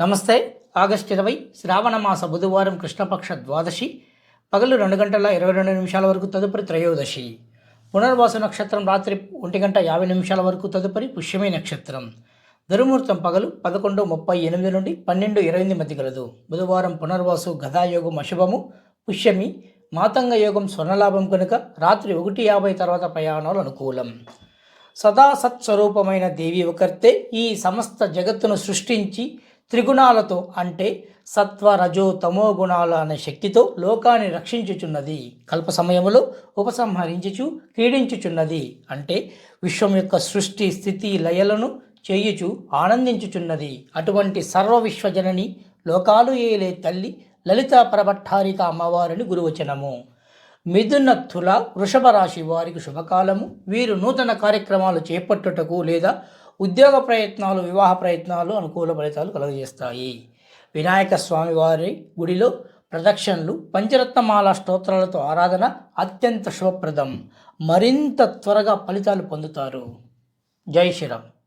నమస్తే. ఆగస్టు ఇరవై శ్రావణ మాస బుధవారం కృష్ణపక్ష ద్వాదశి పగలు రెండు గంటల ఇరవై రెండు నిమిషాల వరకు తదుపరి త్రయోదశి. పునర్వాస నక్షత్రం రాత్రి ఒంటి గంట యాభై నిమిషాల వరకు తదుపరి పుష్యమి నక్షత్రం. దుర్ముహూర్తం పగలు పదకొండు ముప్పై ఎనిమిది నుండి పన్నెండు ఇరవై ఎనిమిది మధ్య కలదు బుధవారం పునర్వాసు గదాయోగం అశుభము పుష్యమి మాతంగ యోగం స్వర్ణలాభం కనుక రాత్రి ఒకటి యాభై తర్వాత ప్రయాణాలు అనుకూలం. సదా సత్స్వరూపమైన దేవి ఒకర్తే ఈ సమస్త జగత్తును సృష్టించి త్రిగుణాలతో అంటే సత్వ రజో తమో గుణాల అనే శక్తితో లోకాన్ని రక్షించుచున్నది. కల్ప సమయంలో ఉపసంహరించుచు క్రీడించుచున్నది. అంటే విశ్వం యొక్క సృష్టి స్థితి లయలను చేయుచు ఆనందించుచున్నది. అటువంటి సర్వ విశ్వజనని లోకాలు ఏలే తల్లి లలిత పరభట్టారిక అమ్మవారిని గురువచనము. మిథున తుల వృషభ రాశి వారికి శుభకాలము. వీరు నూతన కార్యక్రమాలు చేపట్టుటకు లేదా ఉద్యోగ ప్రయత్నాలు వివాహ ప్రయత్నాలు అనుకూల ఫలితాలు కలుగజేస్తాయి. వినాయక స్వామి వారి గుడిలో ప్రదక్షిణలు పంచరత్నమాల స్తోత్రాలతో ఆరాధన అత్యంత శుభప్రదం. మరింత త్వరగా ఫలితాలు పొందుతారు. జై శ్రీరామ్.